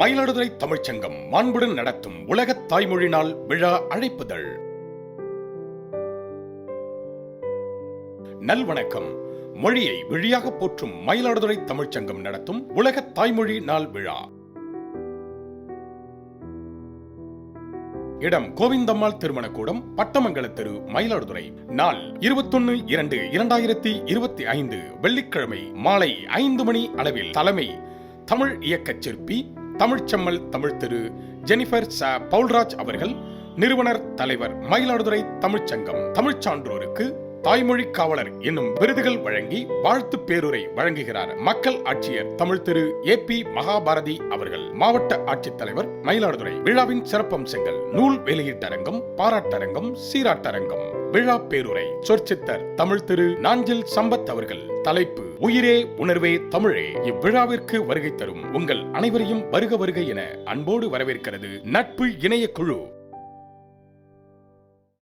மயிலாடுதுறை தமிழ்ச்சங்கம் மாண்புடன் நடத்தும் உலக தாய்மொழி நாள் விழா அழைப்புதழ் நல்வணக்கம். மொழியை விழியாக போற்றும் மயிலாடுதுறை தமிழ்ச்சங்கம் நடத்தும் உலக தாய்மொழி நாள் விழா. இடம் கோவிந்தம்மாள் திருமணக்கூடம் பட்டமங்கல தெரு மயிலாடுதுறை. நாள் இருபத்தொன்னு இரண்டு இரண்டாயிரத்தி இருபத்தி ஐந்து வெள்ளிக்கிழமை மாலை ஐந்து மணி அளவில் தலைமை தமிழ் இயக்கச் சிற்பி தமிழ்ச்செம்மல் தமிழ் திரு ஜெனிஃபர் ச. பவுல்ராஜ் அவர்கள் நிறுவனர் தலைவர் மயிலாடுதுறை தமிழ்ச்சங்கம் தமிழ்ச் தாய்மொழி காவலர் என்னும் விருதுகள் வழங்கி வாழ்த்து பேருரை வழங்குகிறார் மக்கள் ஆட்சியர் தமிழ் திரு ஏ பி மகாபாரதி அவர்கள். மாவட்ட ஆட்சித்தலைவர் மயிலாடுதுறை. விழாவின் சிறப்பம்சங்கள் நூல் வெளியீட்டரங்கம் பாராட்டரங்கம் சீராட்டரங்கம். விழா பேருரை சொற்சித்தர் தமிழ் திரு நாஞ்சில் சம்பத் அவர்கள். தலைப்பு உயிரே உணர்வே தமிழே. இவ்விழாவிற்கு வருகை தரும் உங்கள் அனைவரையும் வருக வருக என அன்போடு வரவேற்கிறது நட்பு இணைய குழு.